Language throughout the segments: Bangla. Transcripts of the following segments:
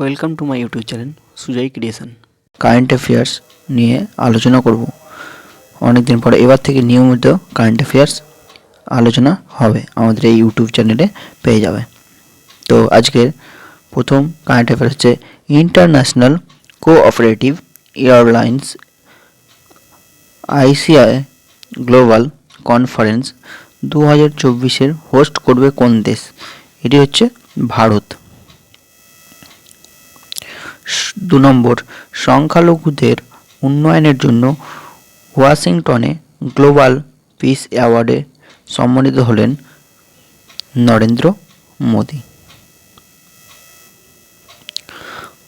Welcome to my YouTube channel Sujoy creation current affairs নিয়ে আলোচনা করব। অনেক দিন পরে এবার থেকে নিয়মিত কারেন্ট অ্যাফেয়ার্স আলোচনা হবে আমাদের এই ইউটিউব চ্যানেলে পেয়ে যাবে। তো আজকের প্রথম কারেন্ট অ্যাফেয়ার্স হচ্ছে international cooperative alliance ICI global conference দু হাজার চব্বিশের হোস্ট করবে কোন দেশ? এটি হচ্ছে ভারত স- দু নম্বর সংখ্যালঘুদের উন্নয়নের জন্য ওয়াশিংটনে গ্লোবাল পিস অ্যাওয়ার্ডে সম্মানিত হলেন নরেন্দ্র মোদি।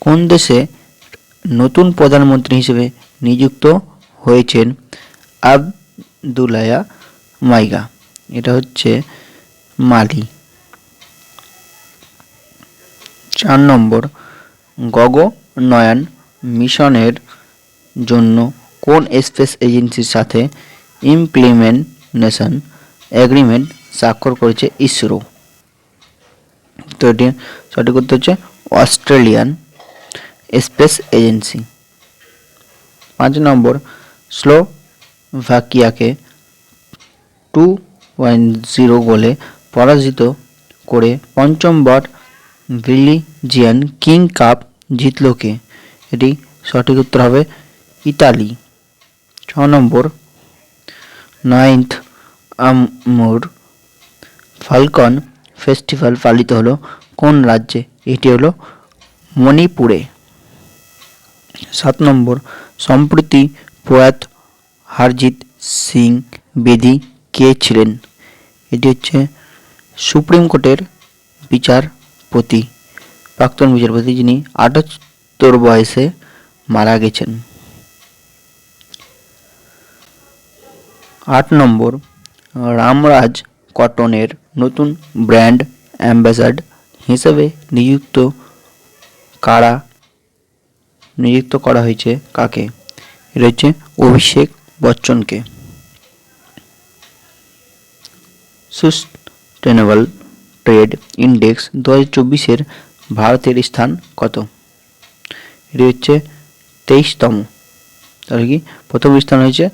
কোন দেশে নতুন প্রধানমন্ত্রী হিসেবে নিযুক্ত হয়েছেন আবদুলায়া মাইগা? এটা হচ্ছে মালি। চার নম্বর গগনয়ান মিশনের জন্য কোন স্পেস এজেন্সির সাথে ইমপ্লিমেন্টেশন এগ্রিমেন্ট স্বাক্ষর করেছে ইসরো? তো এটি সঠিক উত্তর হচ্ছে অস্ট্রেলিয়ান স্পেস এজেন্সি। পাঁচ নম্বর, স্লোভাকিয়াকে টু পয়েন্ট জিরো গোলে পরাজিত করে পঞ্চমবার বিলিজিয়ান কিং কাপ জিতল কে? এটি সঠিক উত্তর হবে ইতালি। ছ নম্বর। নাইন্থ আমুর ফাল্কন ফেস্টিভ্যাল পালিত হলো কোন রাজ্যে? এটি হলো মণিপুরে। সাত নম্বর। সম্প্রতি প্রয়াত হারজিৎ সিং বেদি কে ছিলেন? এটি হচ্ছে সুপ্রিম কোর্টের বিচারপতি। প্রাক্তন বিচারপতি যিনি আটাত্তর বয়সে মারা গেছেন। আট নম্বর, রামরাজ কটনের নতুন ব্র্যান্ড অ্যাম্বাসাড হিসেবে নিযুক্ত কারা? নিযুক্ত করা হয়েছে কাকে? এটা হচ্ছে অভিষেক বচ্চনকে। সুস্টেনেবল ট্রেড ইন্ডেক্স দু হাজার চব্বিশের ভারতের স্থান কত? এটি হচ্ছে তেইশতম। তাহলে কি? প্রথম স্থান হয়েছে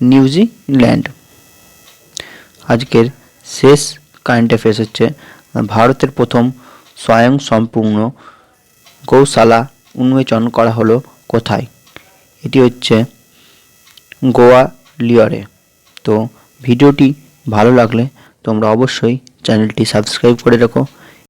নিউজিল্যান্ড। আজকের শেষ কারেন্ট অ্যাফেয়ার্স হচ্ছে ভারতের প্রথম স্বয়ং সম্পূর্ণ গৌশালা উন্মোচন করা হলো কোথায়? এটি হচ্ছে গোয়া লিওরে। তো ভিডিওটি ভালো লাগলে তোমরা অবশ্যই চ্যানেলটি সাবস্ক্রাইব করে রাখো।